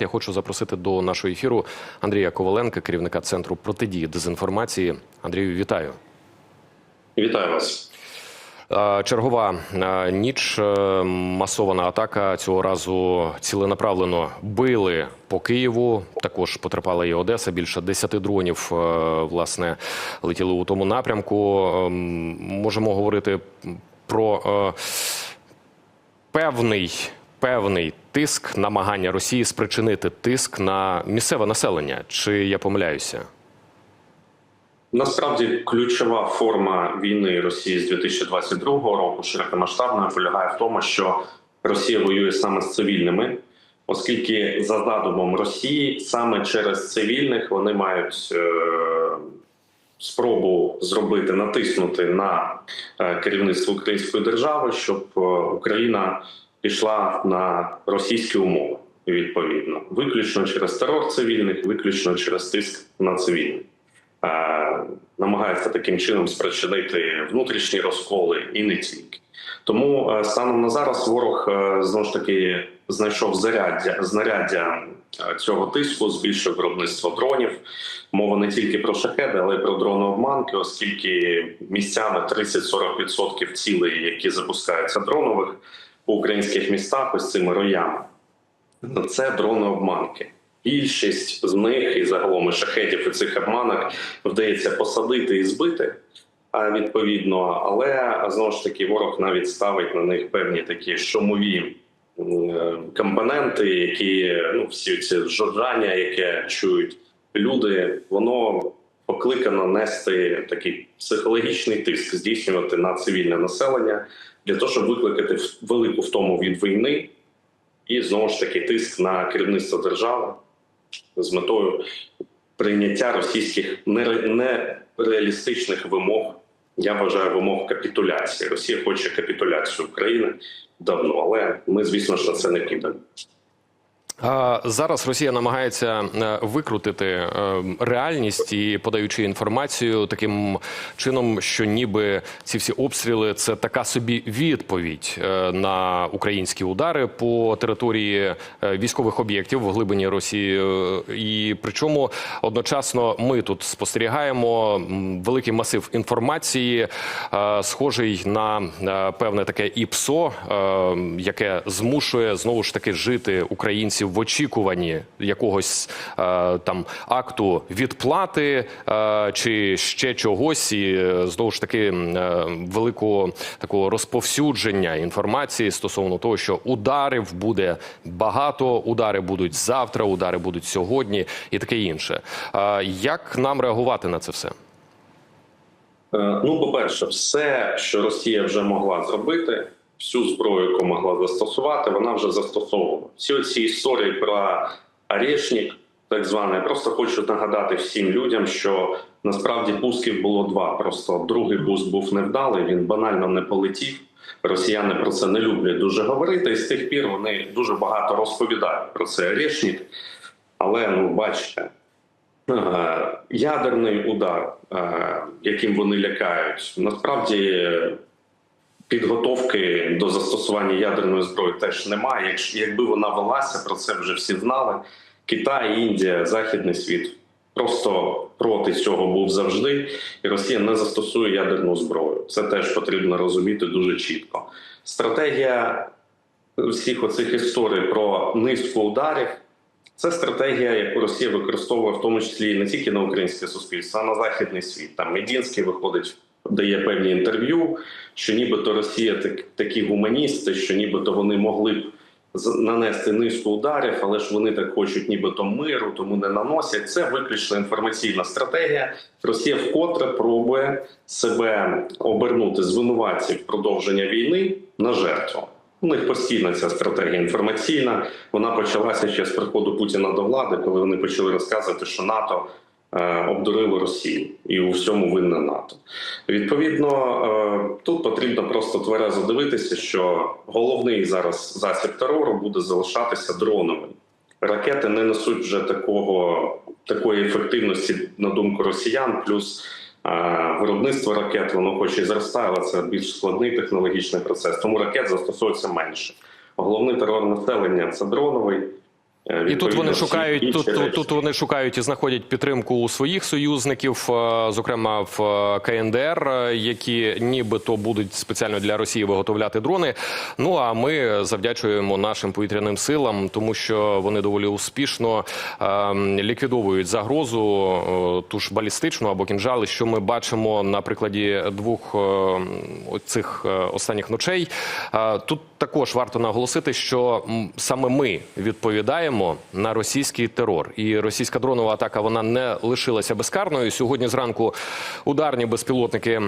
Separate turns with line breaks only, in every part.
Я хочу запросити до нашого ефіру Андрія Коваленка, керівника центру протидії дезінформації. Андрію, вітаю.
Вітаю вас.
Чергова ніч, е, масована атака. Цього разу ціленаправлено били по Києву. Також потерпала і Одеса. Більше 10 дронів е, власне летіли у тому напрямку. Ем, Можемо говорити про е, певний. Певний тиск, намагання Росії спричинити тиск на місцеве населення. Чи я помиляюся?
Насправді ключова форма війни Росії з 2022 року широкомасштабної полягає в тому, що Росія воює саме з цивільними, оскільки за задумом Росії саме через цивільних вони мають е, спробу зробити натиснути на е, керівництво української держави, щоб е, Україна пішла на російські умови. Відповідно, виключно через терор цивільних, виключно через тиск на цивільних. Е, намагається таким чином спричинити внутрішні розколи і не тільки. Тому е, станом на зараз ворог е, знову ж таки знайшов заряддя знаряддя цього тиску, збільшив виробництво дронів. Мова не тільки про шахеди, але й про дрони обманки, оскільки місцями 30-40% цілей, які запускаються дронових по українських містах, ось цими роями, це дрони обманки. Більшість з них і загалом і шахетів і цих обманок вдається посадити і збити. Відповідно, але знову ж таки ворог навіть ставить на них певні такі шумові е, компоненти, які ну всі ці жоржання, яке чують люди, воно покликано нести такий психологічний тиск, здійснювати на цивільне населення для того, щоб викликати велику втому від війни, і знову ж таки тиск на керівництво держави з метою прийняття російських нереалістичних вимог. Я вважаю вимог капітуляції. Росія хоче капітуляцію України давно, але ми, звісно ж, на це не підемо.
Зараз Росія намагається е, викрутити е, реальність і подаючи інформацію таким чином, що ніби ці всі обстріли це така собі відповідь е, на українські удари по території військових об'єктів в глибині Росії. І причому одночасно ми тут спостерігаємо великий масив інформації, схожий на певне таке ІПСО, яке змушує знову ж таки жити українців в очікуванні якогось е, там акту відплати е, чи ще чогось, і е, знову ж таки е, великого такого розповсюдження інформації стосовно того, що ударів буде багато, удари будуть завтра, удари будуть сьогодні, і таке інше. Е, як нам реагувати на це все?
Е, Ну, по перше, все, що Росія вже могла зробити, всю зброю, яку могла застосувати, вона вже застосовувала. Всі ці історії про Орешник, так званий, я просто хочу нагадати всім людям, що насправді пусків було два. Просто другий пуск був невдалий, він банально не полетів. Росіяни про це не люблять дуже говорити, і з тих пір вони дуже багато розповідають про це Орешник. Але ну бачите, е, ядерний удар, е, яким вони лякають, насправді підготовки до застосування ядерної зброї теж немає. Якщо якби вона велася, про це вже всі знали. Китай, Індія, Західний світ просто проти цього був завжди, і Росія не застосує ядерну зброю. Це теж потрібно розуміти дуже чітко. Стратегія всіх оцих історій про низку ударів. Це стратегія, яку Росія використовує в тому числі не тільки на українське суспільство, а на західний світ. Там Медінський виходить, дає певні інтерв'ю, що нібито Росія так, такі гуманісти, що нібито вони могли б нанести низку ударів, але ж вони так хочуть, нібито миру, тому не наносять. Це виключно інформаційна стратегія. Росія вкотре пробує себе обернути звинуватців продовження війни на жертву. У них постійна ця стратегія інформаційна. Вона почалася ще з приходу Путіна до влади, коли вони почали розказувати, що НАТО е, обдурило Росію і у всьому винне НАТО. Відповідно, е, тут потрібно просто тверезо дивитися, що головний зараз засіб терору буде залишатися дроновим. Ракети не несуть вже такого такої ефективності на думку росіян. Плюс Виробництво ракет воно хоч і зростає, але це більш складний технологічний процес. Тому ракет застосовується менше. Головний терор населення це дроновий. Е,
І тут вони шукають тут, тут, тут вони шукають і знаходять підтримку у своїх союзників, е, зокрема в е, КНДР, які нібито будуть спеціально для Росії виготовляти дрони. Ну а ми завдячуємо нашим повітряним силам, тому що вони доволі успішно е, ліквідовують загрозу, ту ж балістичну або кінжали, що ми бачимо на прикладі двох цих останніх ночей. Тут також варто наголосити, що саме ми відповідаємо на російський терор, і російська дронова атака вона не лишилася безкарною. Сьогодні зранку ударні безпілотники,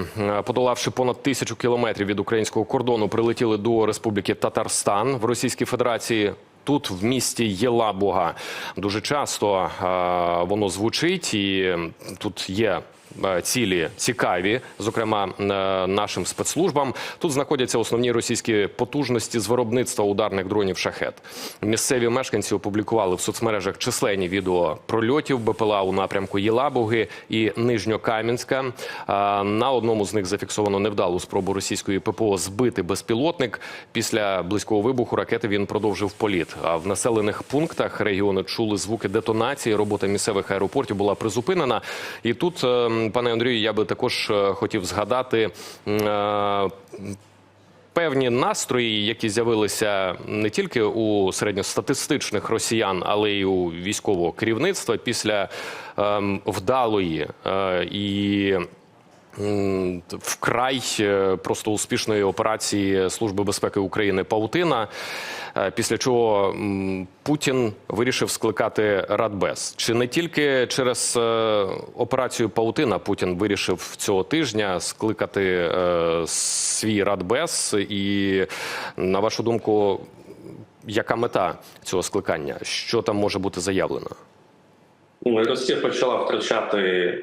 подолавши понад тисячу кілометрів від українського кордону, прилетіли до Республіки Татарстан в Російській Федерації. Тут в місті Єлабуга дуже часто е, воно звучить, і тут є цілі цікаві, зокрема е, нашим спецслужбам. Тут знаходяться основні російські потужності з виробництва ударних дронів шахет. Місцеві мешканці опублікували в соцмережах численні відео прольотів БПЛА у напрямку Єлабуги і Нижньокам'янська. Е, На одному з них зафіксовано невдалу спробу російської ППО збити безпілотник. Після близького вибуху ракети він продовжив політ. А в населених пунктах регіону чули звуки детонації. Робота місцевих аеропортів була призупинена. І тут, е, пане Андрію, я би також е, хотів згадати. е, Певні настрої, які з'явилися не тільки у середньостатистичних росіян, але й у військового керівництва після ем, вдалої е, і вкрай е, просто успішної операції Служби безпеки України Паутина. е, Після чого Путін вирішив скликати Радбез. Чи не тільки через е, операцію Паутина Путін вирішив цього тижня скликати свій Радбез? І на вашу думку, яка мета цього скликання? Що там може бути заявлено?
Ну, Росія почала втрачати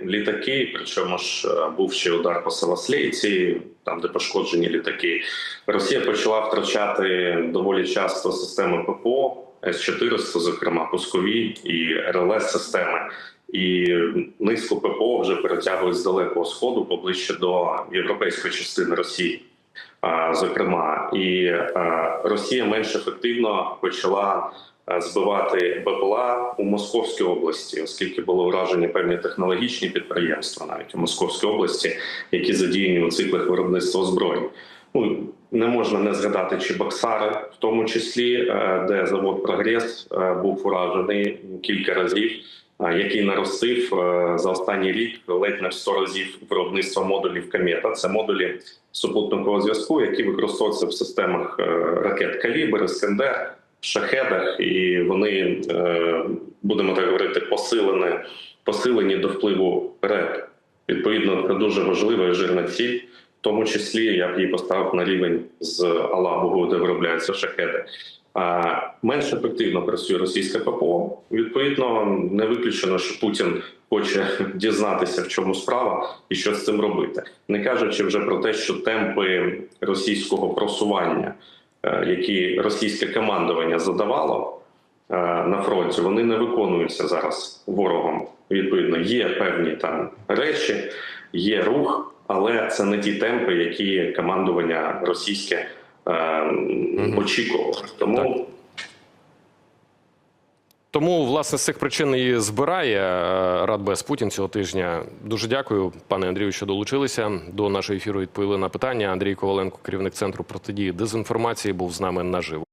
літаки, причому ж е, був ще удар по Саваслейці, там де пошкоджені літаки. Росія почала втрачати доволі часто системи ППО, С-400, зокрема пускові і РЛС системи. І низку ППО вже перетягли з далекого сходу поближче до європейської частини Росії. Зокрема, і а, Росія менш ефективно почала збивати БПЛА у Московській області, оскільки було вражені певні технологічні підприємства, навіть у Московській області, які задіяні у циклах виробництва озброєнь. Ну не можна не згадати Чебоксари, в тому числі, е, де завод Прогрес е, був уражений кілька разів, е, який наростив е, за останній рік ледь не в 100 разів виробництва модулів Комета. Це модулі супутникового зв'язку, які використовуються в системах е, ракет Калібр, Іскандер, Шахедах, і вони е, будемо так говорити, посилені, посилені до впливу РЕП. Відповідно, це дуже важлива і жирна ціль. В тому числі я б її поставив на рівень з Алабугою, де виробляються шахеди. А менш ефективно працює російська ППО. Відповідно, не виключено, що Путін хоче дізнатися, в чому справа і що з цим робити, не кажучи вже про те, що темпи російського просування, які російське командування задавало е, на фронті, вони не виконуються зараз ворогом. Відповідно, є певні там речі, є рух, але це не ті темпи, які командування російське е, очікувало. Тому
Тому, власне, з цих причин і збирає е, Радбез Путін цього тижня. Дуже дякую, пане Андрію, що долучилися до нашого ефіру. Відповіли на питання. Андрій Коваленко, керівник центру протидії дезінформації, був з нами наживо.